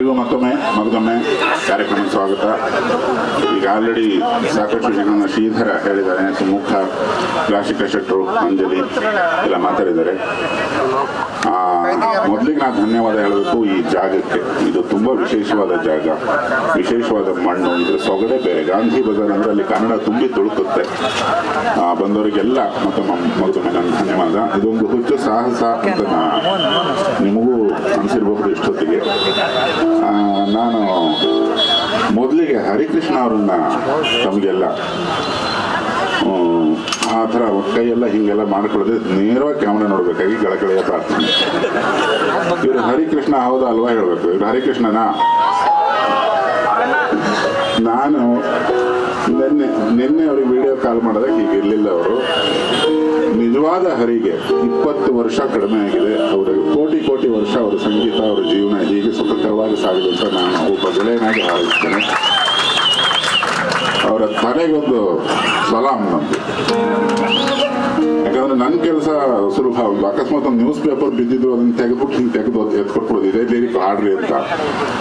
ಈಗ ಮತ್ತೊಮ್ಮೆ ಕಾರ್ಯಕ್ರಮ ಸ್ವಾಗತ. ಈಗ ಆಲ್ರೆಡಿ ಸಾಕಷ್ಟು ಜನ ಶ್ರೀಧರ ಹೇಳಿದ್ದಾರೆ. ಸುಮುಖ ಕ್ಲಾಸಿಕ ಶೆಟ್ಟರು ಅಂಜಲಿ ಎಲ್ಲ ಮಾತಾಡಿದ್ದಾರೆ. ಆ, ಮೊದಲಿಗೆ ನಾನು ಧನ್ಯವಾದ ಹೇಳಬೇಕು. ಈ ಜಾಗಕ್ಕೆ ಇದು ತುಂಬಾ ವಿಶೇಷವಾದ ಜಾಗ. ವಿಶೇಷವಾದ ಮಣ್ಣು ಇದ್ರ ಸೊಗಡೆ ಬೇರೆ ಗಾಂಧಿ ಬಜಾರ್ ಅಂದ್ರೆ ಅಲ್ಲಿ ಕನ್ನಡ ತುಂಬಿ ತುಳುಕುತ್ತೆ. ಆ, ಬಂದವರಿಗೆಲ್ಲ ಮತ್ತೊಮ್ಮೆ ಮತ್ತೊಮ್ಮೆ ನನ್ನ ಧನ್ಯವಾದ. ಇದೊಂದು ಹುಚ್ಚು ಸಾಹಸ ಅಂತ ನಿಮಗೂ ಅನಿಸಿರ್ಬಹುದು ಇಷ್ಟೊತ್ತಿಗೆ. ನಾನು ಮೊದಲಿಗೆ ಹರಿಕೃಷ್ಣ ಅವರನ್ನ ತಮಗೆಲ್ಲ ಆ ಥರ ಕೈಯೆಲ್ಲ ಹೀಗೆಲ್ಲ ಮಾಡ್ಕೊಳ್ಳದೆ ನೇರವಾಗಿ ಕ್ಯಾಮ್ರಾ ನೋಡಬೇಕಾಗಿ ಗಳಕಳೆಯ ಪ್ರಾರ್ಥನೆ. ಹರಿಕೃಷ್ಣ ಹೌದು ಅಲ್ವಾ ಹೇಳ್ಬೇಕು? ಇವ್ರು ಹರಿಕೃಷ್ಣನಾ? ನಾನು ನಿನ್ನೆ ನಿನ್ನೆ ಅವ್ರಿಗೆ ವಿಡಿಯೋ ಕಾಲ್ ಮಾಡೋದಕ್ಕೆ ಈಗ ಇರಲಿಲ್ಲ ಅವರು. ನಿಜವಾದ ಹರಿಗೆ ಇಪ್ಪತ್ತು ವರ್ಷ ಕಡಿಮೆ ಆಗಿದೆ. ಅವರಿಗೆ ಕೋಟಿ ಕೋಟಿ ವರ್ಷ ಅವರ ಸಂಗೀತ, ಅವರ ಜೀವನ ಹೀಗೆ ಸುಖಕರವಾಗಿ ಸಾಗಿದೆ ಅಂತ ನಾನು ಒಬ್ಬ ಗೆಳೆಯನಾಗಿ ಹಾರೈಸ್ತೇನೆ ಅವರ ತಲೆಗೊಂದು ಸಲಾಂ ನಮ್ದು ಯಾಕಂದ್ರೆ ನನ್ನ ಕೆಲಸ ಸುಲಭ ಅಕಸ್ಮಾತ್ ಒಂದು ನ್ಯೂಸ್ ಪೇಪರ್ ಬಿದ್ದಿದ್ರು, ಅದನ್ನ ತೆಗೆದ್ಬಿಟ್ಟು ಹಿಂಗೆ ತೆಗೆದು ಎತ್ಕೊಟ್ಬಿಡೋದು. ಇದೇ ಲಿರಿಕ್ ಹಾಡ್ರಿ ಅಂತ.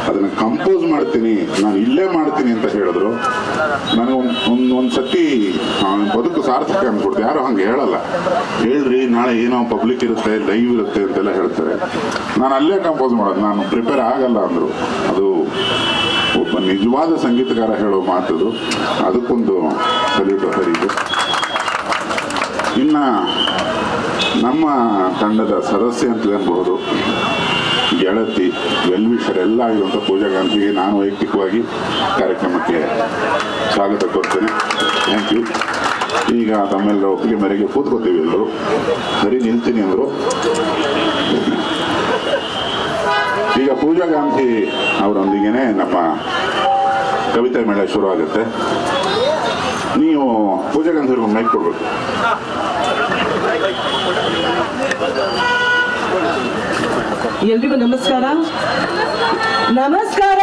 ಅದನ್ನ ಕಂಪೋಸ್ ಮಾಡ್ತೀನಿ. ನಾನು ಇಲ್ಲೇ ಮಾಡ್ತೀನಿ ಅಂತ ಹೇಳಿದ್ರು. ನನಗೆ ಒಂದು ಒಂದು ಸತಿ ಬದುಕು ಸಾರ್ಥಕ ಅಂದ್ಬಿಡ್ತು ಯಾರು ಹಂಗೆ ಹೇಳಲ್ಲ. ಹೇಳ್ರಿ, ನಾಳೆ ಏನೋ ಪಬ್ಲಿಕ್ ಇರುತ್ತೆ ಲೈವ್ ಇರುತ್ತೆ ಅಂತೆಲ್ಲ ಹೇಳ್ತಾರೆ. ನಾನು ಅಲ್ಲೇ ಕಂಪೋಸ್ ಮಾಡೋದು. ನಾನು ಪ್ರಿಪೇರ್ ಆಗಲ್ಲ ಅಂದರು. ಅದು ಒಬ್ಬ ನಿಜವಾದ ಸಂಗೀತಗಾರ ಹೇಳೋ ಮಾತದು. ಅದಕ್ಕೊಂದು ಸಲ್ಯೂಟ್ ಹರಿಗೆ. ಇನ್ನ ನಮ್ಮ ತಂಡದ ಸದಸ್ಯ ಅಂತ ಹೇಳ್ಬಹುದು, ಗೆಳತಿ ವೆಲ್ವಿಷರ್ ಎಲ್ಲ ಆಗಿರುವಂಥ ಪೂಜಾ ಗಾಂಧಿಗೆ ನಾನು ವೈಯಕ್ತಿಕವಾಗಿ ಕಾರ್ಯಕ್ರಮಕ್ಕೆ ಸ್ವಾಗತ ಕೊಡ್ತೇನೆ ಥ್ಯಾಂಕ್ ಯು ಈಗ ತಮ್ಮೆಲ್ಲ ಒಪ್ಪಿಗೆ ಮೇರೆಗೆ ಕೂತ್ಕೋತೀವಿ ಎಲ್ಲರೂ. ಸರಿ, ನಿಲ್ತೀನಿ ಅಂದರು. ಈಗ ಪೂಜಾ ಗಾಂಧಿ ಅವರೊಂದಿಗೆ ನಮ್ಮ ಕವಿತಾ ಮೇಳ ಶುರು ಆಗುತ್ತೆ ನೀವು ಪೂಜೆ ಗಾಂಧಿ ಅವ್ರಿಗೆ ಮೈಕ್ ಕೊಡ್ಬೇಕು ಎಲ್ರಿಗೂ ನಮಸ್ಕಾರ. ನಮಸ್ಕಾರ.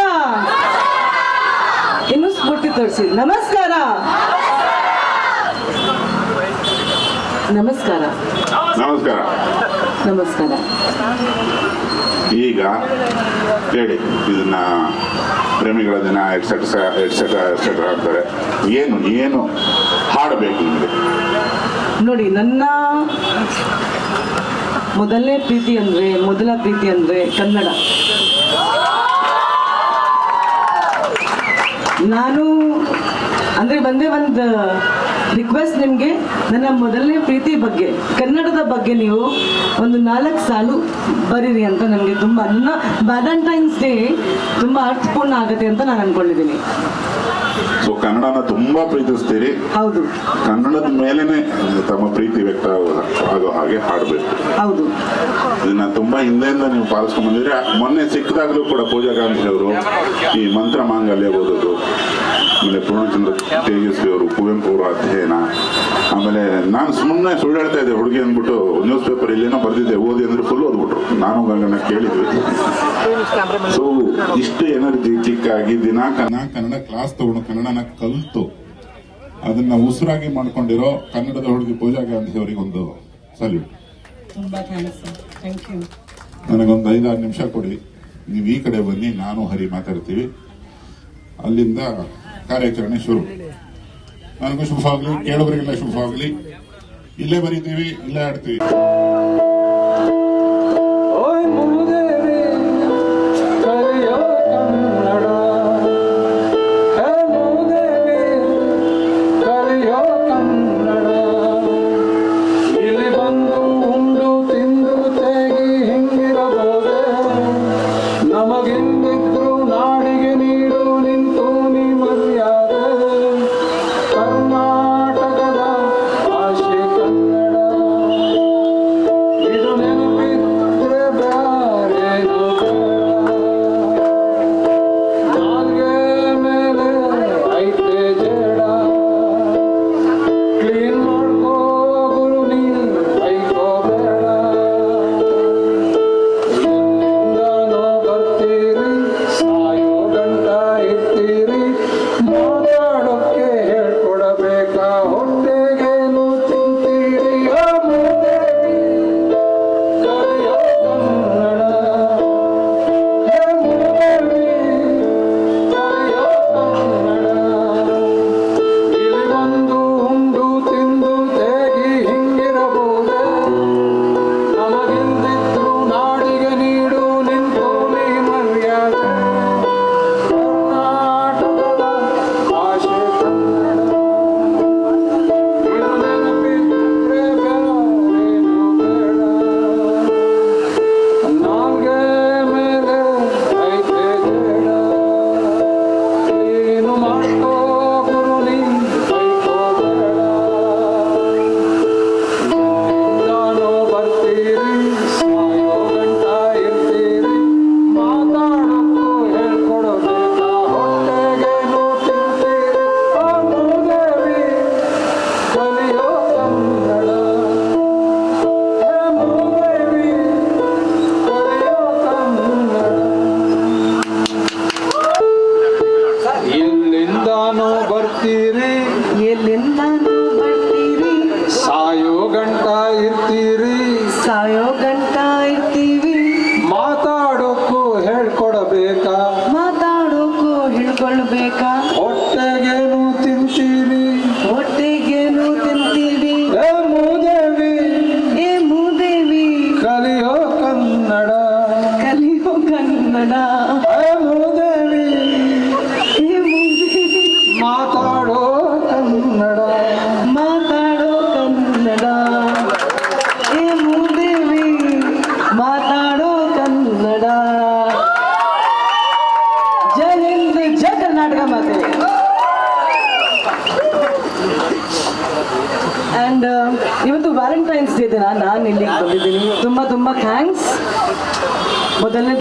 ಇನ್ನು ಸ್ಫೂರ್ತಿ ತೋರಿಸಿ. ನಮಸ್ಕಾರ. ನಮಸ್ಕಾರ. ನಮಸ್ಕಾರ. ನಮಸ್ಕಾರ. ಈಗ ಹೇಳಿ, ಇದನ್ನ ಪ್ರೇಮಿಗಳ ದಿನ ಎಕ್ಸೆಟ್ರಾ ಎಟ್ಸೆಟ್ರಾ ಎಟ್ಸೆಟ್ರಾ ಅಂತಾರೆ. ಏನು ಏನು ಹಾಡಬೇಕು ನಿಮಗೆ? ನೋಡಿ, ನನ್ನ ಮೊದಲನೇ ಪ್ರೀತಿ ಅಂದ್ರೆ, ಮೊದಲ ಪ್ರೀತಿ ಅಂದ್ರೆ ಕನ್ನಡ. ನಾನು ಅಂದ್ರೆ ಒಂದೇ ಒಂದು ರಿಕ್ವೆಸ್ಟ್ ನಿಮಗೆ ನನ್ನ ಮೊದಲನೇ ಪ್ರೀತಿ ಬಗ್ಗೆ ಕನ್ನಡದ ಬಗ್ಗೆ ನೀವು ಒಂದು ನಾಲ್ಕು ಸಾಲು ಬರೀರಿ ಅಂತ ನನಗೆ ತುಂಬ ನನ್ನ ವ್ಯಾಲೆಂಟೈನ್ಸ್ ಡೇ ತುಂಬ ಅರ್ಥಪೂರ್ಣ ಆಗುತ್ತೆ ಅಂತ ನಾನು ಅನ್ಕೊಂಡಿದ್ದೀನಿ. ಸೊ ಕನ್ನಡನ ತುಂಬಾ ಪ್ರೀತಿಸ್ತೀರಿ. ಹೌದು. ಕನ್ನಡದ ಮೇಲೇನೆ ತಮ್ಮ ಪ್ರೀತಿ ವ್ಯಕ್ತ ಆಗೋ- ಹಾಗೆ ಹಾಡಬೇಕು. ಹೌದು. ಇದನ್ನ ತುಂಬಾ ಹಿಂದೆಯಿಂದ ನೀವು ಪಾಲಿಸ್ಕೊಂಡ್ ಬಂದಿದ್ರೆ ಮೊನ್ನೆ ಸಿಕ್ಕಿದಾಗಲೂ ಕೂಡ ಪೂಜಾ ಗಾಂಧಿ ಅವರು ಈ ಮಂತ್ರ ಮಾಂಗಲ್ಯ ಓದೋದು ಆಮೇಲೆ ಪೂರ್ಣಚಂದ್ರ ತೇಜಸ್ವಿ ಅವರು ಕುವೆಂಪು ಅವರ ಅಧ್ಯಯನ. ಆಮೇಲೆ ನಾನು ಸುಮ್ಮನೆ ಸುಳ್ಳು ಹೇಳ್ತಾ ಇದ್ದೆ ಹುಡುಗಿ ಅಂದ್ಬಿಟ್ಟು ನ್ಯೂಸ್ ಪೇಪರ್ ಇಲ್ಲೇನೋ ಬರ್ದಿದ್ದೆ ಓದಿ ಅಂದ್ರೆ ಫುಲ್ ಓದ್ಬಿಟ್ರು. ನಾನು ಗಂಗನ ಕೇಳಿದ್ವಿ. ಸೊ ಇಷ್ಟು ಎನರ್ಜೆಟಿಕ್ ಆಗಿ ದಿನ ಕನ್ನಡ ಕನ್ನಡ ಕ್ಲಾಸ್ ತಗೊಂಡು ಕನ್ನಡನ ಕಲಿತು. ಅದನ್ನ ಉಸಿರಾಗಿ ಮಾಡ್ಕೊಂಡಿರೋ ಕನ್ನಡದ ಹುಡುಗಿ ಪೂಜಾ ಗಾಂಧಿ ಅವರಿಗೆ ಒಂದು ಸಲ್ಯೂಟ್ ನನಗೊಂದು ಐದಾರು ನಿಮಿಷ ಕೊಡಿ. ನೀವು ಈ ಕಡೆ ಬನ್ನಿ ನಾನು ಹರಿ ಮಾತಾಡ್ತೀವಿ. ಅಲ್ಲಿಂದ ಕಾರ್ಯಾಚರಣೆ ಶುರು. ನನಗೂ ಶುಭವಾಗಲಿ ಕೇಳೋರಿಗೆಲ್ಲ ಶುಭವಾಗಲಿ. ಇಲ್ಲೇ ಬರೀತೀವಿ ಇಲ್ಲೇ ಆಡ್ತೀವಿ.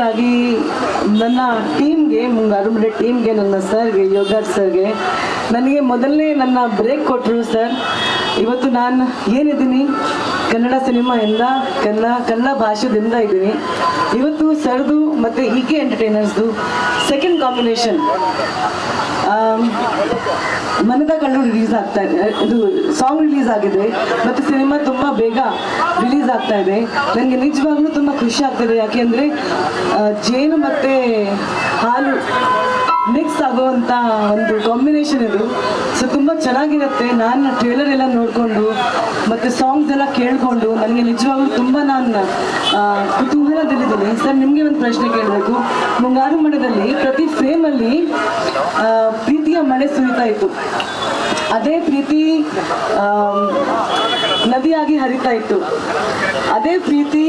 ಮೊದಲನೇದಾಗಿ ನನ್ನ ಟೀಮ್ಗೆ ಮುಂಗಾರು ಮನೆ ಟೀಮ್ಗೆ ನನ್ನ ಸರ್ಗೆ, ಯೋಗಾರ್ ಸರ್ಗೆ, ನನಗೆ ಮೊದಲನೇ ನನ್ನ ಬ್ರೇಕ್ ಕೊಟ್ಟರು ಸರ್. ಇವತ್ತು ನಾನು ಏನಿದ್ದೀನಿ? ಕನ್ನಡ ಸಿನಿಮಾಯಿಂದ ಕನ್ನಡ ಕನ್ನಡ ಭಾಷೆದಿಂದ ಇದ್ದೀನಿ. ಇವತ್ತು ಸರ್ದು ಮತ್ತು ಇ ಕೆ ಎಂಟರ್ಟೈನರ್ಸ್ದು ಸೆಕೆಂಡ್ ಕಾಂಬಿನೇಷನ್ ಮನದ ಕಣ್ಣು ರಿಲೀಸ್ ಆಗ್ತಾ, ಇದೆ ಇದು ಸಾಂಗ್ ರಿಲೀಸ್ ಆಗಿದೆ, ಮತ್ತು ಸಿನಿಮಾ ತುಂಬ ಬೇಗ ರಿಲೀಸ್ ಆಗ್ತಾ ಇದೆ. ನನಗೆ ನಿಜವಾಗ್ಲೂ ತುಂಬ ಖುಷಿ ಆಗ್ತದೆ. ಯಾಕೆಂದರೆ ಜೇನು ಮತ್ತು ಹಾಲು ಮಿಕ್ಸ್ ಆಗುವಂತ ಒಂದು ಕಾಂಬಿನೇಷನ್ ಇದು. ಸೊ ತುಂಬ ಚೆನ್ನಾಗಿರುತ್ತೆ. ನಾನು ಟ್ರೇಲರ್ ಎಲ್ಲ ನೋಡಿಕೊಂಡು, ಮತ್ತು ಸಾಂಗ್ಸ್ ಎಲ್ಲ ಕೇಳಿಕೊಂಡು, ನನಗೆ ನಿಜವಾಗ್ಲೂ ತುಂಬ ನಾನು ಕುತೂಹಲದಲ್ಲಿದ್ದೀನಿ. ಸರ್ ನಿಮಗೆ ಒಂದು ಪ್ರಶ್ನೆ ಕೇಳಬೇಕು. ಮುಂಗಾರು ಮಠದಲ್ಲಿ ಪ್ರತಿ ಫ್ರೇಮ್ ಅಲ್ಲಿ ಪ್ರೀತಿಯ ಮಳೆ ಸುರಿತಾ ಇತ್ತು. ಅದೇ ಪ್ರೀತಿ ನದಿಯಾಗಿ ಹರಿತಾ ಇತ್ತು. ಅದೇ ಪ್ರೀತಿ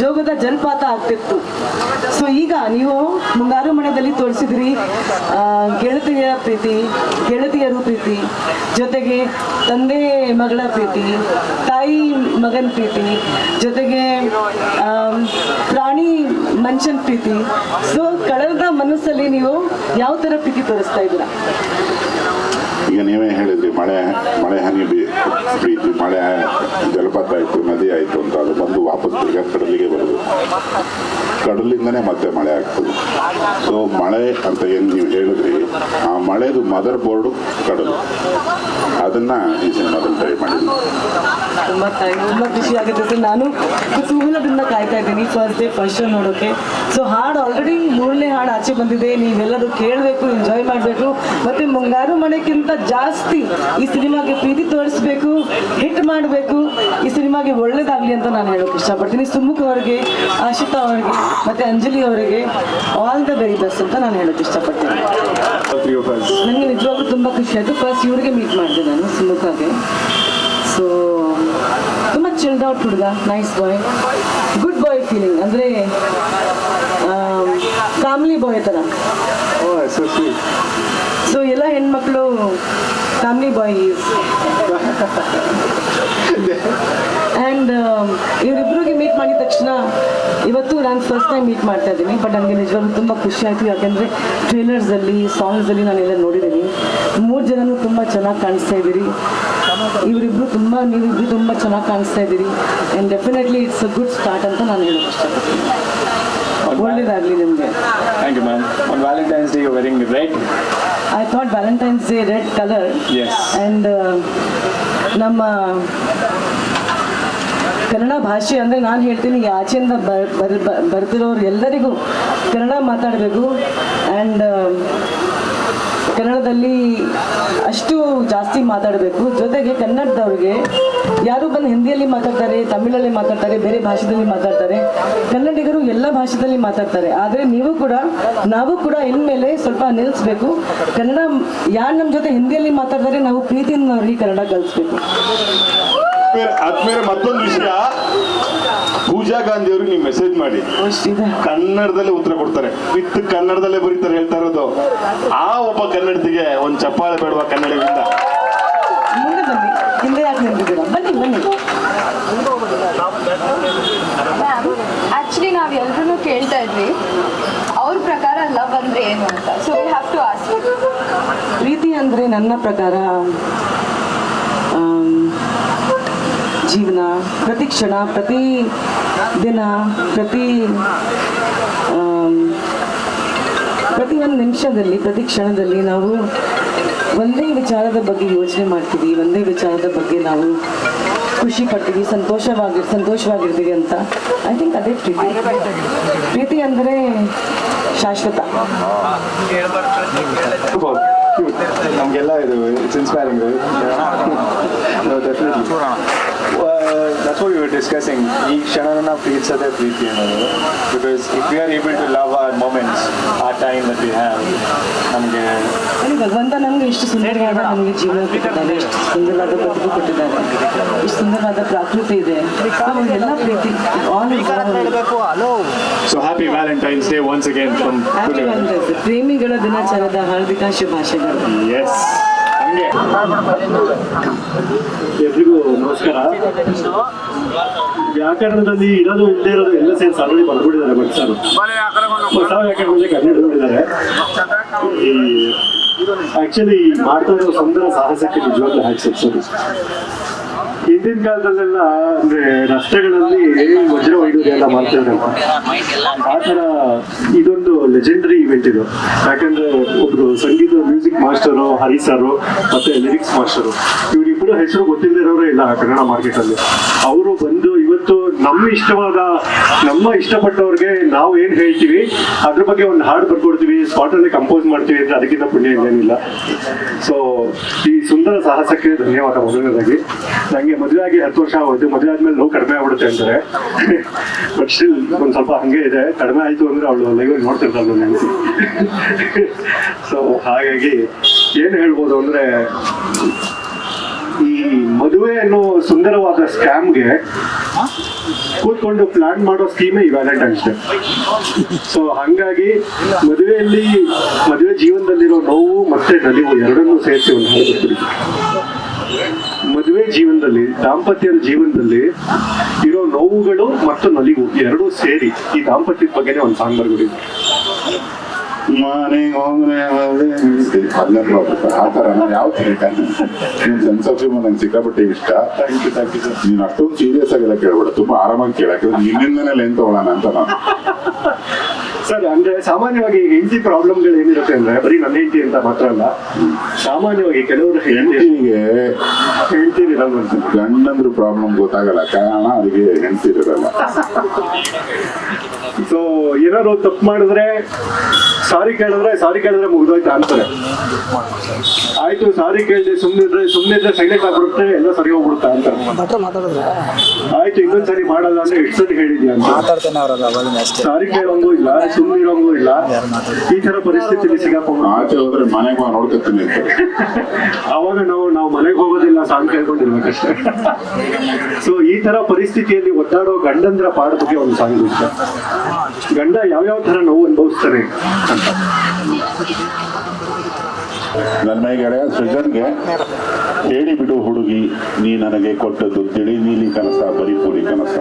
ಜೋಗದ ಜಲಪಾತ ಆಗ್ತಿತ್ತು. ಸೊ ಈಗ ನೀವು ಮುಂಗಾರು ಮನೆಯಲ್ಲಿ ತೋರಿಸಿದ್ರಿ ಗೆಳತಿಯ ಪ್ರೀತಿ, ಗೆಳತಿಯರು ಪ್ರೀತಿ, ಜೊತೆಗೆ ತಂದೆ ಮಗಳ ಪ್ರೀತಿ, ತಾಯಿ ಮಗನ ಪ್ರೀತಿ, ಜೊತೆಗೆ ಪ್ರಾಣಿ ಮನುಷ್ಯನ ಪ್ರೀತಿ. ಸೊ ಕಳೆದ ಮನಸ್ಸಲ್ಲಿ ನೀವು ಯಾವ ಥರ ಪ್ರೀತಿ ತೋರಿಸ್ತಾ ಇದ್ದೀರಾ? ಈಗ ನೀವೇ ಹೇಳಿದ್ರಿ, ಮಳೆ ಮಳೆ ಹನಿ ಬಿ- ಮಳೆ, ಜಲಪಾತ ಆಯಿತು, ನದಿ ಆಯಿತು ಅಂತ ಅದು ಬಂದು ವಾಪಸ್ ತಿರ್ಗಾ ಕಡಲಿಗೆ ಬರೋದು. ಕಡಲಿಂದನೇ ಮತ್ತೆ ಮಳೆ ಆಗ್ತದೆ. ಸೊ ಮಳೆ ಅಂತ ಏನು ನೀವು ಹೇಳಿದ್ರಿ, ಆ ಮಳೆದು ಮದರ್ ಬೋರ್ಡು ಕಡಲು. ಅದನ್ನ ಈ ಸಿನಿಮಾದಲ್ಲಿ ಟ್ರೈ ಮಾಡಿದ್ವಿ. ತುಂಬ ತುಂಬ ಖುಷಿ ಆಗುತ್ತೆ ನಾನು ಕುತೂಹಲದಿಂದ ಕಾಯ್ತಾ ಇದ್ದೀನಿ ಫಸ್ಟ್ ಡೇ ಫಸ್ಟ್ ಶೋ ನೋಡೋಕೆ. ಸೊ ಹಾಡು ಆಲ್ರೆಡಿ ಮೂರನೇ ಹಾಡು ಆಚೆ ಬಂದಿದೆ. ನೀವೆಲ್ಲರೂ ಕೇಳಬೇಕು ಎಂಜಾಯ್ ಮಾಡಬೇಕು. ಮತ್ತೆ ಮುಂಗಾರು ಮಳೆಗಿಂತ ಜಾಸ್ತಿ ಈ ಸಿನಿಮಾಗೆ ಪ್ರೀತಿ ತೋರಿಸ್ಬೇಕು ಹಿಟ್ ಮಾಡಬೇಕು. ಈ ಸಿನಿಮಾಗೆ ಒಳ್ಳೇದಾಗಲಿ ಅಂತ ನಾನು ಹೇಳೋಕೆ ಇಷ್ಟಪಡ್ತೀನಿ. ಸುಮುಖ್ ಅವರಿಗೆ ಆಶಿತಾ ಅವರಿಗೆ ಮತ್ತೆ ಅಂಜಲಿ ಅವರಿಗೆ ಆಲ್ ದ ವೆರಿ ಬೆಸ್ಟ್ ಅಂತ ನಾನು ಹೇಳೋಕೆ ಇಷ್ಟಪಡ್ತೇನೆ. ನನಗೆ ನಿಜವಾಗ್ಲೂ ತುಂಬ ಖುಷಿ. ಆಯಿತು ಫಸ್ಟ್ ಇವರಿಗೆ ಮೀಟ್ ಮಾಡಿದೆ ನಾನು ಸುಮುಖಾಗೆ. ಸೊ ತುಂಬ ಚಿಲ್ಡ್ ಔಟ್ ಹುಡುಗ nice boy good boy feeling ಅಂದರೆ ಫ್ಯಾಮಿಲಿ ಬಾಯ್ ಥರ. ಸೊ ಎಲ್ಲ ಹೆಣ್ಮಕ್ಳು ಫ್ಯಾಮಿಲಿ ಬಾಯ್ ಆ್ಯಂಡ್ ಇವರಿಬ್ಬರಿಗೆ ಮೀಟ್ ಮಾಡಿದ ತಕ್ಷಣ ಇವತ್ತು ನಾನು ಫಸ್ಟ್ ಟೈಮ್ ಮೀಟ್ ಮಾಡ್ತಾ ಇದ್ದೀನಿ ಬಟ್ ನನಗೆ ನಿಜವಾಗ್ಲೂ ತುಂಬ ಖುಷಿ ಆಯಿತು. ಯಾಕೆಂದರೆ ಟ್ರೇಲರ್ಸಲ್ಲಿ ಸಾಂಗ್ಸಲ್ಲಿ ನಾನೆಲ್ಲ ನೋಡಿದ್ದೀನಿ. ಮೂರು ಜನನೂ ತುಂಬ ಚೆನ್ನಾಗಿ ಕಾಣಿಸ್ತಾ ಇದ್ದೀರಿ. ಇವರಿಬ್ರು ತುಂಬ, ನೀವಿಬ್ರು ತುಂಬ ಚೆನ್ನಾಗಿ ಕಾಣಿಸ್ತಾ ಇದ್ದೀರಿ. And definitely it's a good start ಅಂತ ನಾನು ಹೇಳೋಕ್ಕೆ ಇಷ್ಟಪಡ್ತೀನಿ. ಒಳ್ಳೇದಾಗಲಿ ನಿಮಗೆ thank you ma'am on Valentine's day you wearing red I thought Valentine's day red colour. And ನಮ್ಮ ಕನ್ನಡ ಭಾಷೆ ಅಂದರೆ ನಾನು ಹೇಳ್ತೀನಿ ಆಚೆಯಿಂದ ಬರ್ ಬರ್ ಬರ್ತಿರೋರು ಎಲ್ಲರಿಗೂ ಕನ್ನಡ ಮಾತಾಡಬೇಕು. ಆ್ಯಂಡ್ ಕನ್ನಡದಲ್ಲಿ ಅಷ್ಟು ಜಾಸ್ತಿ ಮಾತಾಡಬೇಕು. ಜೊತೆಗೆ ಕನ್ನಡದವ್ರಿಗೆ ಯಾರು ಬಂದು ಹಿಂದಿಯಲ್ಲಿ ಮಾತಾಡ್ತಾರೆ ತಮಿಳಲ್ಲಿ ಮಾತಾಡ್ತಾರೆ ಬೇರೆ ಭಾಷೆದಲ್ಲಿ ಮಾತಾಡ್ತಾರೆ ಕನ್ನಡಿಗರು ಎಲ್ಲ ಭಾಷೆದಲ್ಲಿ ಮಾತಾಡ್ತಾರೆ. ಆದರೆ ನೀವು ಕೂಡ ನಾವು ಕೂಡ ಇನ್ಮೇಲೆ ಸ್ವಲ್ಪ ನಿಲ್ಲಿಸ್ಬೇಕು ಕನ್ನಡ ಯಾರು ನಮ್ಮ ಜೊತೆ ಹಿಂದಿಯಲ್ಲಿ ಮಾತಾಡ್ತಾರೆ ನಾವು ಪ್ರೀತಿಯಿಂದ ಅವ್ರಿಗೆ ಕನ್ನಡ ಕಲಿಸ್ಬೇಕು. ಆದ್ಮೇಲೆ ಮತ್ತೊಂದು ವಿಷಯ. ಪೂಜಾ ಗಾಂಧಿ ಅವರು ನೀವು ಮೆಸೇಜ್ ಮಾಡಿ. ಕನ್ನಡದಲ್ಲೇ ಉತ್ತರ ಕೊಡ್ತಾರೆ. ವಿತ್ ಕನ್ನಡದಲ್ಲೇ ಬರೀತಾರೆ ಹೇಳ್ತಾ ಇರೋದು. ಆ ಒಬ್ಬ ಕನ್ನಡತಿಗೆ ಒಂದು ಚಪ್ಪಾಳೆ ಬೇಡುವ ಕನ್ನಡದಿಂದ ಮುಂದೆ ಬನ್ನಿ. ಹಿಂದೆ ಯಾಕೆ ನಿಂತಿದ್ದೀರಾ? ಬನ್ನಿ ಬನ್ನಿ. ಆಕ್ಚುಲಿ ನಾವು ಎಲ್ರೂ ಕೇಳ್ತಾ ಇದ್ವಿ. ಅವ್ರ ಪ್ರಕಾರ ಲವ್ ಅಂದ್ರೆ ಏನು ಅಂತ. So we have to ask ಪ್ರೀತಿ ಅಂದ್ರೆ ನನ್ನ ಪ್ರಕಾರ ಜೀವನ. ಪ್ರತಿ ಕ್ಷಣ ಪ್ರತಿ ದಿನ ಪ್ರತಿ ಪ್ರತಿ ಒಂದು ನಿಮಿಷದಲ್ಲಿ, ಪ್ರತಿ ಕ್ಷಣದಲ್ಲಿ ನಾವು ಒಂದೇ ವಿಚಾರದ ಬಗ್ಗೆ ಯೋಚನೆ ಮಾಡ್ತೀವಿ, ಒಂದೇ ವಿಚಾರದ ಬಗ್ಗೆ ನಾವು ಖುಷಿ ಪಡ್ತೀವಿ, ಸಂತೋಷವಾಗಿ, ಸಂತೋಷವಾಗಿರ್ತೀವಿ ಅಂತ. ಐ ಥಿಂಕ್ ಅದೇ ಪ್ರೀತಿ. ಪ್ರೀತಿ ಅಂದರೆ ಶಾಶ್ವತ. ನಮಗೆಲ್ಲ ಇದು it's inspiring that's what you discussing ಈ ಕ್ಷಣನ ಪ್ರೀತಿಸೋದೇ ಪ್ರೀತಿ ಅನ್ನೋದು. Because if we are able to love our moments ಆ ಟೈಮ್ ದಟ್ ವಿ ಹ್ಯಾವ್ ನಮಗೆ ನೋಡಿ ಭಗವಂತ ನಮ್ಗೆ ಇಷ್ಟು ಸುಂದರವಾದ ನಮಗೆ ಜೀವನ ಕೊಟ್ಟಿದ್ದಾನೆ. ಇಷ್ಟು ಸುಂದರವಾದ ಬದುಕು ಕೊಟ್ಟಿದ್ದಾನೆ. ಇಷ್ಟು ಸುಂದರವಾದ ಪ್ರಾಕೃತಿ ಇದೆ. ನಮಗೆಲ್ಲ ಪ್ರೀತಿ all so happy Valentine's day once again from happy Valentine's ಪ್ರೇಮಿಗಳ ದಿನಾಚರಣದ ಹಾರ್ದಿಕ ಶುಭಾಶಯಗಳು ಎಸ್ ನಮಸ್ಕಾರ. ವ್ಯಾಕರಣದಲ್ಲಿ ಇರೋದು ಇಲ್ಲದೆ ಇರೋದು ಎಲ್ಲ ಸೇರಿ ಆಲ್ರೆಡಿ ಬಟ್ ಸರ್. ಹೊಸ ವ್ಯಾಕರಣದಲ್ಲಿ ಕನ್ನಡ ಬಿಟ್ಟಿದ್ದಾರೆ ಆಕ್ಚುಲಿ ಮಾಡ್ತಾ ಇರೋ ಸುಂದರ ಸಾಹಸಕ್ಕೆ ನಿಜವಾಗ್ಲೂ ಹ್ಯಾಕ್ಸ್ ಸರಿ ಹಿಂದಿನ ಕಾಲದಲ್ಲೆಲ್ಲ, ಅಂದ್ರೆ ರಸ್ತೆಗಳಲ್ಲಿ ವಜ್ರ ವೈಡೂರ್ಯ ಎಲ್ಲ ಮಾಡ್ತಿದ್ರು. ಆ ತರ ಇದೊಂದು ಲೆಜೆಂಡರಿ ಇವೆಂಟ್ ಇದು. ಯಾಕಂದ್ರೆ ಒಬ್ರು ಸಂಗೀತ ಮ್ಯೂಸಿಕ್ ಮಾಸ್ಟರು ಹರಿ ಸರ್ ಮತ್ತೆ ಲಿರಿಕ್ಸ್ ಮಾಸ್ಟರು ಇವರಿಬ್ರು ಹೆಸರು ಗೊತ್ತಿಲ್ಲದೆ ಇರೋರೇ ಇಲ್ಲ ಕನ್ನಡ ಮಾರ್ಕೆಟ್ ಅಲ್ಲಿ. ಅವರು ಬಂದು ಇವತ್ತು ನಮ್ಮ ಇಷ್ಟವಾದ, ನಮ್ಮ ಇಷ್ಟಪಟ್ಟವ್ರಿಗೆ ನಾವು ಏನ್ ಹೇಳ್ತೀವಿ, ಅದ್ರ ಬಗ್ಗೆ ಒಂದು ಹಾಡು ಬರ್ಕೊಡ್ತೀವಿ ಸ್ಪಾಟ್ ಅಲ್ಲಿ ಕಂಪೋಸ್ ಮಾಡ್ತೀವಿ ಅಂದ್ರೆ ಅದಕ್ಕಿಂತ ಪುಣ್ಯ ಇನ್ನೇನಿಲ್ಲ. ಸೊ ಈ ಸುಂದರ ಸಾಹಸಕ್ಕೆ ಧನ್ಯವಾದ ಮೊದಲನೇದಾಗಿ. ನಂಗೆ ಮದುವೆ ಆಗಿ ಹತ್ತು ವರ್ಷ ಆಗೋದು ಮದುವೆ ಆದ್ಮೇಲೆ ನೋವು ಕಡಿಮೆ ಆಗ್ಬಿಡುತ್ತೆ ಅಂತಾರೆ. ಬಟ್ ಸ್ಟಿಲ್ ಒಂದ್ ಸ್ವಲ್ಪ ಹಂಗೆ ಇದೆ. ಕಡಿಮೆ ಆಯ್ತು ಅಂದ್ರೆ ಅವಳು ಲೈವ್ ನೋಡ್ತಿರ್ತಾಳೆ ಹೆಂಡತಿ. ಸೊ ಹಾಗಾಗಿ ಏನ್ ಹೇಳ್ಬೋದು ಅಂದ್ರೆ ಈ ಮದುವೆ ಅನ್ನೋ ಸುಂದರವಾದ ಸ್ಕ್ಯಾಮ್ಗೆ ಕೂತ್ಕೊಂಡು ಪ್ಲಾನ್ ಮಾಡೋ ಸ್ಕೀಮೇ ಈ ವ್ಯಾಲೆಂಟೈನ್ಸ್ ಡೇ ಸೊ ಹಂಗಾಗಿ ಮದುವೆಯಲ್ಲಿ ಮದುವೆ ಜೀವನದಲ್ಲಿರೋ ನೋವು ಮತ್ತೆ ನಲಿವು ಎರಡನ್ನೂ ಸೇರಿಸಿ ಒಂದು ಮದುವೆ ಜೀವನದಲ್ಲಿ ದಾಂಪತ್ಯದ ಜೀವನದಲ್ಲಿ ಇರೋ ನೋವುಗಳು ಮತ್ತು ನಲಿವು ಎರಡೂ ಸೇರಿ ಈ ದಾಂಪತ್ಯದ ಬಗ್ಗೆನೇ ಒಂದು ಸಾಂಗ್ ಗುಡಿ ಮನೆ ಹೋಗ್ರೆ ಆ ಥರ ನಾನು ಯಾವ ನೀನು ಸೆನ್ಸ್ ಆಫ್ ಹ್ಯೂಮರ್ ನಂಗೆ ಸಿಕ್ಕಾಪಟ್ಟೆ ಇಷ್ಟ. Thank you thank you sir ನೀನು ಅಷ್ಟೊಂದು ಸೀರಿಯಸ್ ಆಗಿಲ್ಲ ಕೇಳ್ಬೇಡ ತುಂಬಾ ಆರಾಮಾಗಿ ಕೇಳಕ್ಕೆ ನಿನ್ನಿಂದನೇ ಲೆಂತ್ ತಗೊಳ್ಳೋಣ ಅಂತ ನಾನು. ಸರ್ ಅಂದ್ರೆ ಸಾಮಾನ್ಯವಾಗಿ ಹೆಂಡತಿ ಪ್ರಾಬ್ಲಮ್ಗಳು ಏನಿರುತ್ತೆ ಅಂದ್ರೆ ಬರೀ ನನ್ನ ಹೆಂಡತಿ ಅಂತ ಮಾತ್ರ ಅಲ್ಲ. ಸಾಮಾನ್ಯವಾಗಿ ಕೆಲವರು ಹೆಂಡತಿ ಹೆಂಡತಿಗೆ ಹೆಂಡತಿ ಗಂಡಂದ್ರ ಪ್ರಾಬ್ಲಮ್ ಗೊತ್ತಾಗಲ್ಲ ಕಾರಣ ಅದಕ್ಕೆ ಹೆಂಡತಿರಲ್ಲ ಸೊ ಏನಾದ್ರು ತಪ್ಪು ಮಾಡಿದ್ರೆ ಸಾರಿ ಕೇಳಿದ್ರೆ ಸಾರಿ ಕೇಳಿದ್ರೆ ಮುಗಿದೋಯ್ತು ಅಂತಾರೆ ಆಯ್ತು ಸಾರಿ ಕೇಳಿದೆ ಸುಮ್ಮನಿದ್ರೆ ಸುಮ್ಮನಿದ್ರೆ ಸೈಲೆಂಟ್ ಆಗ್ಬಿಡುತ್ತೆ ಎಲ್ಲ ಸರಿ ಹೋಗ್ಬಿಡುತ್ತೆ ಅಂತಾರೆ ಆಯ್ತು ಇನ್ನೊಂದ್ ಸರಿ ಮಾಡಲ್ಲ ಅಂದ್ರೆ ಎಷ್ಟು ಸರಿ ಹೇಳಿದ್ಯಾ ಅಂತ. ಸಾರಿ ಕೇಳೋಂಗೂ ಇಲ್ಲ ಸುಮ್ಮನೆ ಇರೋಂಗೂ ಇಲ್ಲ. ಈ ತರ ಪರಿಸ್ಥಿತಿಯಲ್ಲಿ ಸಿಗಾಕೊಂಡು ಆಚೆ ಹೋದ್ರೆ ಮನೆಗೆ ನೋಡ್ಕೊತೀನಿ ಅಂತ. ಅವಾಗ ನಾವು ನಾವು ಮನೆಗೆ ಹೋಗೋದಿಲ್ಲ ಸಾಂಗ್ ಕೇಳ್ಕೊಂಡಿರ್ಬೇಕಷ್ಟೇ ಸೊ ಈ ತರ ಪರಿಸ್ಥಿತಿಯಲ್ಲಿ ಒದ್ದಾಡೋ ಗಂಡಂದ್ರ ಪಾಡ ಬಗ್ಗೆ ಒಂದು ಸಾಂಗ್ ಇಷ್ಟ ಗಂಡ ಯಾವ್ಯಾವ ತರ ನೋವು ಅನುಭವಿಸ್ತಾನೆ ಅಂತ ನನ್ನ ಮೈ ಗೆಳೆಯ ಸೃಜನ್ಗೆ ಹೇಳಿ ಬಿಡು ಹುಡುಗಿ, ನೀ ನನಗೆ ಕೊಟ್ಟದ್ದು ತಿಳಿ ನೀಲಿ ಕನಸ ಬರಿಪೂರಿ ಕನಸ.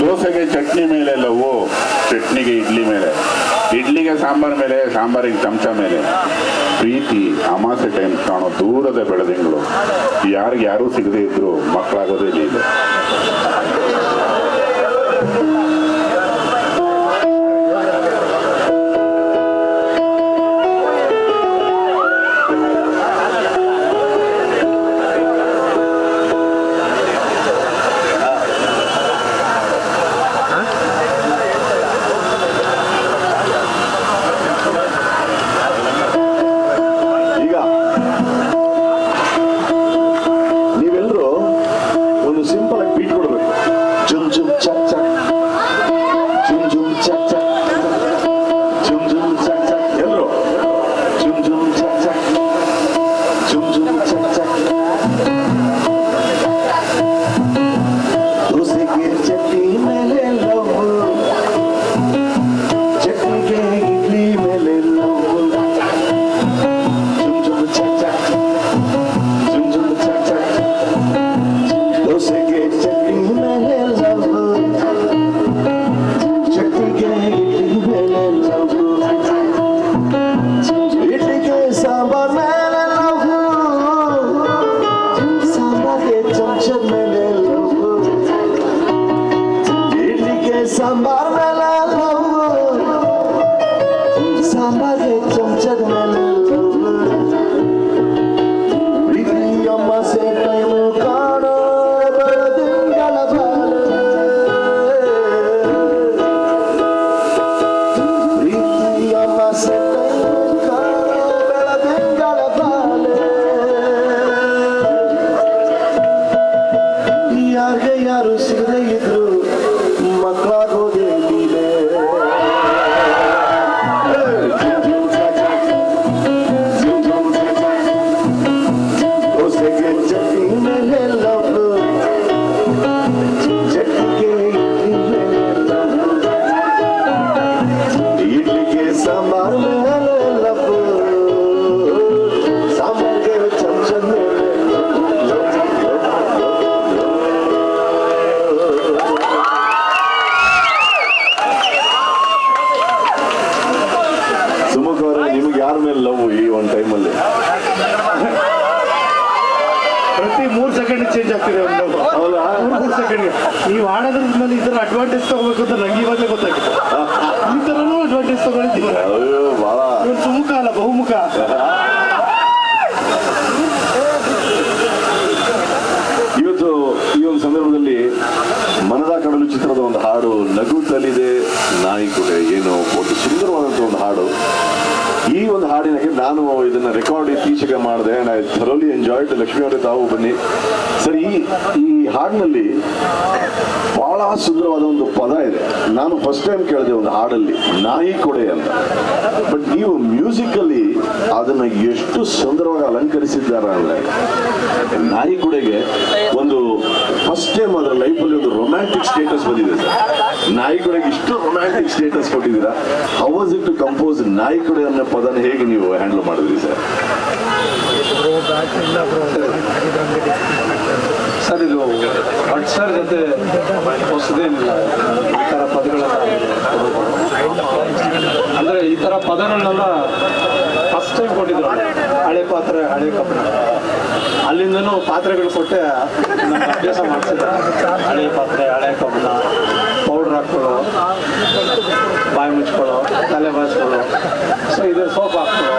ದೋಸೆಗೆ ಚಟ್ನಿ ಮೇಲೆ ಲವ್ವು ಚಟ್ನಿಗೆ ಇಡ್ಲಿ ಮೇಲೆ. ಇಡ್ಲಿಗೆ ಸಾಂಬಾರ್ ಮೇಲೆ, ಸಾಂಬಾರಿಗೆ ಚಮಚ ಮೇಲೆ. ಪ್ರೀತಿ ಅಮಾಸೆ ಟೈಮ್ ಕಾಣೋ ದೂರದ ಬೆಳದಿಂಗಳು. ಯಾರಿಗೆ ಯಾರೂ ಸಿಗದೇ ಇದ್ರು ಮಕ್ಕಳಾಗೋದೇ ಲೀಲೆ ಇದರ ಅಡ್ವಾಂಟೇಜ್ ತಗೋಬೇಕು ಅಂತ ನಂಗೆ ಇವಾಗಲೇ ಗೊತ್ತಾಗಿದೆ ಈ ತರನೂ ಅಡ್ವಾಂಟೇಜ್ ತಗೊಂಡಿದ್ದೀವಿ ಅಯ್ಯೋ ಬಹಳ ಇವ್ರು ಸುಮುಖ ಅಲ್ಲ ಬಹುಮುಖ ಇವತ್ತು ಈ ಒಂದು ಸಂದರ್ಭದಲ್ಲಿ ಮನದ ಕಡಲು ಚಿತ್ರದ ಒಂದು ಹಾಡು ನಗುತ್ತಲಿದೆ ನಾಯಿ ಕೂಡ ಏನು ಒಂದು ಸುಂದರವಾದಂಥ ಒಂದು ಹಾಡು ಒಂದು ಹಾಡಿನಕ್ಕೆ ನಾನು ಇದನ್ನ ರೆಕಾರ್ಡ್ ಇತ್ತೀಚೆಗೆ ಮಾಡಿದೆ and I thoroughly enjoyed Lakshmi ಅವರೇ ತಾವು ಬನ್ನಿ. ಸರ್, ಈ ಈ ಹಾಡಿನಲ್ಲಿ ಬಹಳ ಸುಂದರವಾದ ಒಂದು ಪದ ಇದೆ. ನಾನು ಫಸ್ಟ್ ಟೈಮ್ ಕೇಳಿದೆ ಒಂದು ಹಾಡಲ್ಲಿ, ನಾಯಿ ಕೊಡೆ ಅಂತ. ಬಟ್ ನೀವು ಮ್ಯೂಸಿಕಲ್ಲಿ ಅದನ್ನ ಎಷ್ಟು ಸುಂದರವಾಗಿ ಅಲಂಕರಿಸಿದ್ದಾರೆ ಅಂದ್ರೆ, ನಾಯಿ ಕೊಡೆಗೆ ಒಂದು ಫಸ್ಟ್ ಟೈಮ್ ಅದರ ಲೈಫಲ್ಲಿ ಒಂದು ರೊಮ್ಯಾಂಟಿಕ್ ಸ್ಟೇಟಸ್ ಬಂದಿದೆ ಸರ್. ನಾಯಿ ಕೊಡೆಗೆ ಇಷ್ಟು ರೊಮ್ಯಾಂಟಿಕ್ ಸ್ಟೇಟಸ್ ಕೊಟ್ಟಿದ್ದೀರಾ? How was it to compose ನಾಯಿ ಕೊಡೆ ಅನ್ನೋ ಪದನ ಹೇಗೆ ನೀವು ಹ್ಯಾಂಡಲ್ ಮಾಡಿದ್ರಿ ಸರ್? ಸರ್, ಇದು ಸರ್ ಜೊತೆ ಹೊಸದೇನಿಲ್ಲ. ಈ ಥರ ಪದಗಳನ್ನ ಅಂದರೆ ಈ ಥರ ಪದಗಳನ್ನೆಲ್ಲ ಫಸ್ಟ್ ಟೈಮ್ ಕೊಟ್ಟಿದ್ರು ಹಳೆ ಪಾತ್ರೆ, ಹಳೆ ಕಬ್ಬಣ. ಅಲ್ಲಿಂದನೂ ಪಾತ್ರೆಗಳು ಕೊಟ್ಟೆ ಅಭ್ಯಾಸ ಮಾಡಿಸಿದ್ರು ಹಳೆ ಪಾತ್ರೆ, ಹಳೆ ಕಬ್ಬಣ. ಹಾಕ್ಕೊಳ್ಳೋ ಬಾಯಿ ಮುಚ್ಕೊಳ್ಳೋ ತಲೆ ಬಾಚ್ಕೊಳ್ಳೋ. ಸೊ ಇದು ಸೋಪ್ ಹಾಕ್ಕೊಳ್ಳೋ.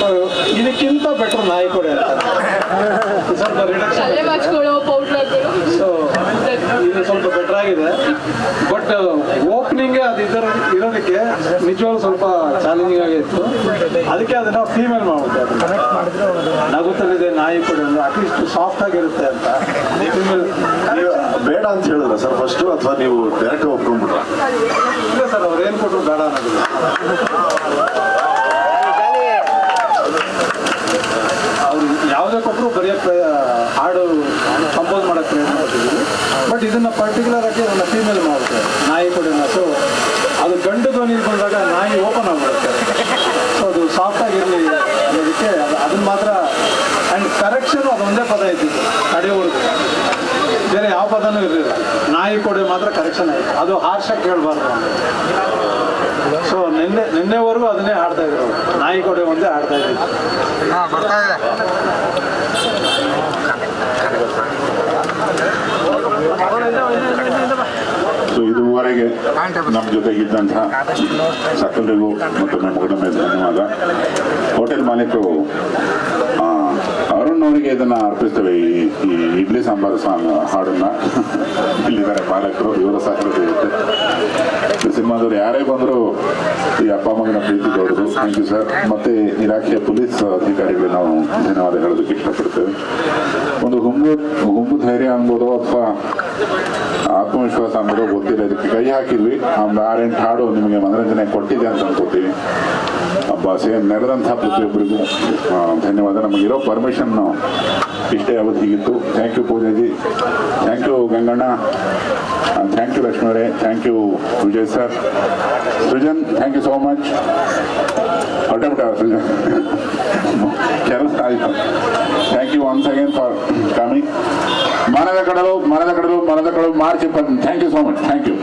ಸೊ ಇದಕ್ಕಿಂತ ಬೆಟರ್ ನಾಯಿ ಕೊಡೆ ಅಂತ. ಸ್ವಲ್ಪ ರಿಡಕ್ಷನ್ ಸೊ ಇದು ಸ್ವಲ್ಪ ಬೆಟರ್ ಆಗಿದೆ. ಬಟ್ ಓಪನಿಂಗ್ ಅದು ಇದರ ಇರೋದಕ್ಕೆ ನಿಜವಾಗ್ಲೂ ಸ್ವಲ್ಪ ಚಾಲೆಂಜಿಂಗ್ ಆಗಿತ್ತು. ಅದಕ್ಕೆ ಅದನ್ನ ಫೀಮೇಲ್ ಮಾಡುತ್ತೆ. ಅದು. ನಗುತ್ತಲಿದೆ ನಾಯಿ ಕೂಡ ಅಟ್ಲೀಸ್ಟ್ ಸಾಫ್ಟ್ ಆಗಿರುತ್ತೆ ಅಂತ. ಬೇಡ ಅಂತ ಹೇಳಿದ್ರ ಸರ್ ಫಸ್ಟು ಅಥವಾ ನೀವು ಡೈರೆಕ್ಟ್ ಒಪ್ಕೊಂಡ್ಬಿಟ್ರ? ಇಲ್ಲ ಸರ್, ಅವ್ರು ಏನು ಕೊಟ್ಟರು ಬೇಡ ಅನ್ನೋದಿಲ್ಲ ಅವ್ರು ಯಾವುದೇ ಕೊಟ್ಟರು ಬರೆಯೋ ಪ್ರಯ, ಹಾಡು ಕಂಪೋಸ್ ಮಾಡೋಕ್ಕೆ ಪ್ರಯತ್ನ ಪಟ್ಟಿದ್ದೀವಿ ಬಟ್ ಇದನ್ನ ಪರ್ಟಿಕ್ಯುಲರ್ ಆಗಿ ನನ್ನ ಫೀಮೇಲ್ ಮಾಡುತ್ತೆ. ನಾಯಿ ಕೊಡಿ ಸೊ ಅದು ಗಂಡು ಧ್ವನಿಗೆ ಬಂದಾಗ ನಾಯಿ ಓಪನ್ ಆಗ್ಬಿಡುತ್ತೆ. ಸೊ ಅದು ಸಾಫ್ಟ್ ಆಗಿರಲಿ ಅನ್ನೋದಕ್ಕೆ ಅದು ಅದನ್ನ ಮಾತ್ರ ಆ್ಯಂಡ್ ಕರೆಕ್ಷನ್ ಅದೊಂದೇ ಪದ ಇದ್ದಿದ್ದು ಕಡೆವರೆಗೂ ಬೇರೆ ಯಾವ ಪದನೂ ಇರಲಿಲ್ಲ. ನಾಯಿ ಕೊಡೆ ಮಾತ್ರ ಕರೆಕ್ಷನ್ ಆಯ್ತು. ಅದು ಹಾರ್ಷ ಕೇಳಬಾರ್ದು ಸೊ ನಿನ್ನೆ ನಿನ್ನೆ ನಿನ್ನೆವರೆಗೂ ಅದನ್ನೇ ಆಡ್ತಾ ಇದ್ರು. ನಾಯಿ ಕೊಡೆ ಒಂದೇ ಆಡ್ತಾ ಇದ್ರು. ಸೊ ಇದುವರೆಗೆ ನಮ್ಮ ಜೊತೆಗಿದ್ದಂತಹ ಸಕಲರಿಗೂ ಮತ್ತು ನಮ್ಮ ಕುಟುಂಬ ಧನ್ಯವಾದ. ಹೋಟೆಲ್ ಮಾಲೀಕರು ಆ, ಅರುಣ್ ಅವರಿಗೆ ಇದನ್ನ ಅರ್ಪಿಸ್ತೇವೆ ಈ ಈ ಇಡ್ಲಿ ಸಾಂಬಾರು ಸಾಂಗ್ ಹಾಡನ್ನ ಇಲ್ಲಿದ್ದಾರೆ ಮಾಲೀಕರು ಇವರ ಸಹಕಾರ ಇರುತ್ತೆ ಈ ಸಿನಿಮಾದವ್ರು ಯಾರೇ ಬಂದರೂ ಈ ಅಪ್ಪ ಮಗನ ಪ್ರೀತಿ ದೊಡ್ಡದು ಥ್ಯಾಂಕ್ ಯು ಸರ್ ಮತ್ತೆ ಇಲಾಖೆಯ ಪೊಲೀಸ್ ಅಧಿಕಾರಿಗಳು ನಾವು ಧನ್ಯವಾದ ಹೇಳೋದಕ್ಕೆ ಇಷ್ಟಪಡ್ತೇವೆ. ಒಂದು ಹುಂಬು ಹುಂಬು ಧೈರ್ಯ ಅನ್ಬೋದು ಅಥವಾ ಆತ್ಮವಿಶ್ವಾಸ ಅನ್ನೋದು ಗೊತ್ತಿಲ್ಲ. ಇದಕ್ಕೆ ಕೈ ಹಾಕಿದ್ವಿ. ಒಂದು ಆರೆಂಟು ಹಾಡು ನಿಮಗೆ ಮನರಂಜನೆ ಕೊಟ್ಟಿದೆ ಅಂತ ಅನ್ಕೋತೀವಿ ಸೇಮ್ ನಡೆದಂತಹ ಪ್ರತಿಯೊಬ್ಬರಿಗೂ ಧನ್ಯವಾದ. ನಮಗಿರೋ ಪರ್ಮಿಷನ್ ಇಷ್ಟೇ ಅವಧಿಗಿತ್ತು thank you Poojaji thank you Ganganna thank you ಲಕ್ಷ್ಮೀವರೇ thank you Vijay sir Srujan thank you so much ಹೊಟ್ಟೆಬಿಟ್ಟ Srujan ಕೆಲಸ ಆಯಿತು thank you once again for coming Manada Kadalu Manada Kadalu Manada Kadalu March ಇಪ್ಪತ್ತು thank you so much thank you